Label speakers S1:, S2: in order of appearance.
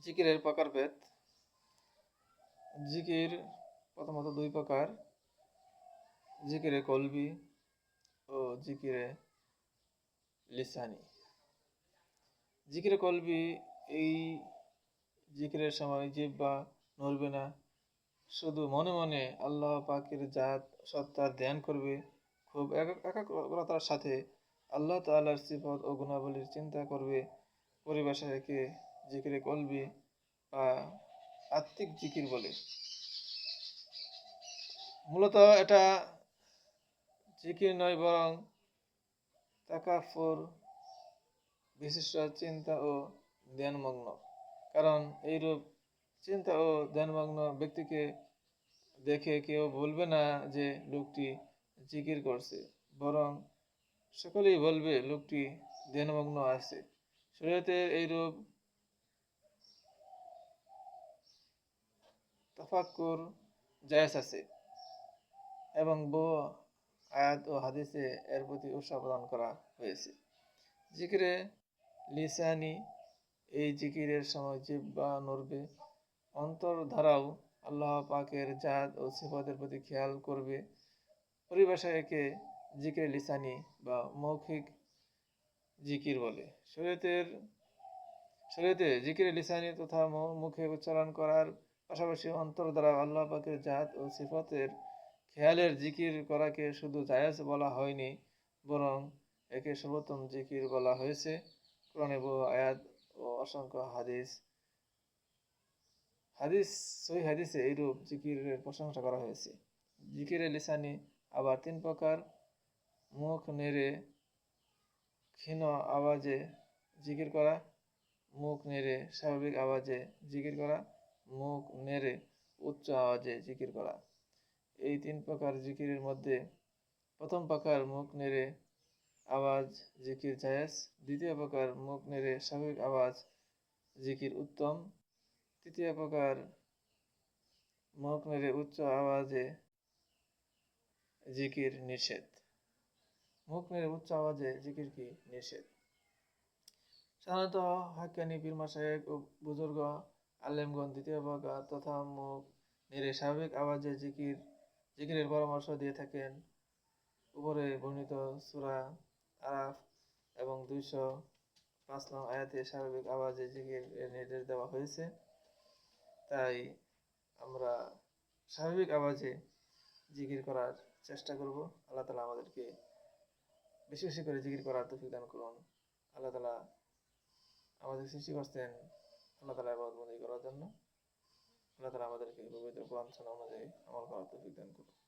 S1: জিকিরের প্রকারভেদ জিকির প্রথমত দুই প্রকার। জিকিরে কলবি ও জিকিরে লিসানি। জিকিরে কলবি এই জিকিরের সময় জিব্বা নড়বে না। শুধু মনে মনে আল্লাহ পাকের জাত সত্তার ধ্যান করবে। খুব একা- একাগ্রতার সাথে আল্লাহ তাআলার সিফত ও গুণাবলীর চিন্তা করবে। পরিবেশে রেখে জিকিরে কলবি বা আত্মিক জিকির বলে। মূলত এটা জিকির নয়, বরং তাকাফুর, বিশিষ্ট চিন্তা ও ধ্যানমগ্ন। কারণ এইরূপ চিন্তা ও ধ্যানমগ্ন ব্যক্তিকে দেখে কেউ বলবে না যে লোকটি জিকির করছে, বরং সকলেই বলবে লোকটি ধ্যানমগ্ন আছে। শরীয়তের এইরূপ তাফাক্কুর জায়েজ আছে এবং বহু আয়াত ও হাদিসে এর প্রতি উৎসাহ প্রদান করা হয়েছে। জিকিরে লিসানি এই জিকিরের সময় জিব্বা নড়বে। অন্তর ধারাও আল্লাহ পাকের জাত ও সিফতের প্রতি খেয়াল করবে। পরিভাষায় একে জিকিরে লিসানি বা মৌখিক জিকির বলে। শরীয়তের, শরীয়তে জিকিরে লিসানি তথা মুখে উচ্চারণ করার পাশাপাশি অন্তর দ্বারা আল্লাহ পাকের জাত ও সিফতের খেয়ালের জিকির করাকে শুধু জায়েজ বলা হয়নি, বরং একে সর্বোত্তম জিকির বলা হয়েছে। কোরআনে বহু আয়াত ও অসংখ্য হাদিস। হাদিস সই হাদিসে এইরূপ জিকিরের প্রশংসা করা হয়েছে। জিকিরে লিসানি আবার তিন প্রকার। মুখ নেড়ে, ক্ষীণ আওয়াজে জিকির করা, মুখ নেড়ে স্বাভাবিক আওয়াজে জিকির করা মুখ নেড়ে উচ্চ আওয়াজে জিকির করা। এই তিন প্রকার জিকিরের মধ্যে প্রথম প্রকার মুখ নেড়ে আওয়াজ জিকির জায়েজ, দ্বিতীয় প্রকার মুখ নেড়ে স্বাভাবিক আওয়াজ জিকির উত্তম, তৃতীয় প্রকার মুখ নেড়ে উচ্চ আওয়াজে জিকির নিষেধ। মুখ নেড়ে উচ্চ আওয়াজে জিকির কি? নিষেধ। সাধারণত হাক্কানি পীর মাসায়েক ও বুজুর্গ আলেমগণ দ্বিতীয় প্রকার তথা মুখ নেড়ে স্বাভাবিক আওয়াজে জিকির, জিকিরের পরামর্শ দিয়ে থাকেন। উপরে বর্ণিত সূরা আরাফ এবং দুইশো পাঁচ নং আয়াতে স্বাভাবিক আওয়াজে জিকির নির্দেশ দেওয়া হয়েছে। তাই আমরা স্বাভাবিক আওয়াজে জিকির করার চেষ্টা করব। আল্লাহ তালা আমাদেরকে বেশি বেশি করে জিকির করার তৌফিক দান করুন। আল্লাহ তালা আমাদের সৃষ্টি করছেন। আল্লাহ তালা আবাদ বন্দি করার জন্য। আল্লাহ তালা আমাদেরকে পবিত্র কোরআন অনুযায়ী আমল করার তৌফিক দান করুন